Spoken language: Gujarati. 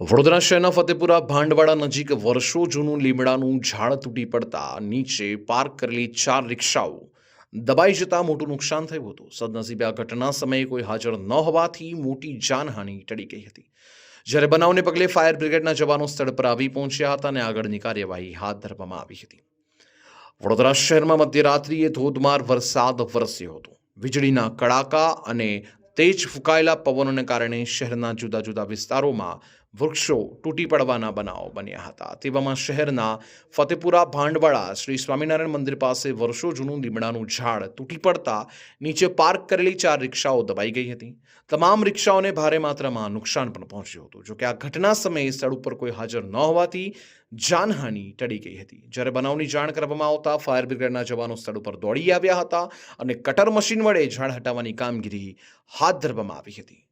વડોદરા શહેરના ફતેપુરા ભાંડવાડા નજીક વર્ષો જૂનું લીમડાનું ઝાડ તૂટી પડતા નીચે પાર્ક કરેલી ચાર રિક્ષાઓ દબાઈ જતા મોટું નુકસાન થયું હતું. સદનસીબે આ ઘટના સમયે કોઈ હાજર ન હોવાથી મોટી જાનહાનિ ટળી ગઈ હતી. જ્યારે બનાવને પગલે ફાયર બ્રિગેડના જવાનો સ્થળ પર આવી પહોંચ્યા હતા અને આગળની કાર્યવાહી હાથ ધરવામાં આવી હતી. વડોદરા શહેરમાં મધ્યરાત્રિએ ધોધમાર વરસાદ વરસ્યો હતો. વીજળીના કડાકા અને તેજ ફૂંકાયેલા પવનોને કારણે શહેરના જુદા જુદા વિસ્તારોમાં વૃક્ષો તૂટી પડવાના બનાવો બન્યા હતા. તેવામાં શહેરના ફતેપુરા ભાંડવાળા શ્રી સ્વામિનારાયણ મંદિર પાસે વર્ષો જૂનું લીમડાનું ઝાડ તૂટી પડતા નીચે પાર્ક કરેલી ચાર રિક્ષાઓ દબાઈ ગઈ હતી. તમામ રિક્ષાઓને ભારે માત્રામાં નુકસાન પણ પહોંચ્યું હતું. જોકે આ ઘટના સમયે સ્થળ ઉપર કોઈ હાજર ન હોવાથી જાનહાનિ ટળી ગઈ હતી. જ્યારે બનાવની જાણ કરવામાં આવતા ફાયર બ્રિગેડના જવાનો સ્થળ ઉપર દોડી આવ્યા હતા અને કટર મશીન વડે ઝાડ હટાવવાની કામગીરી હાથ ધરવામાં આવી હતી.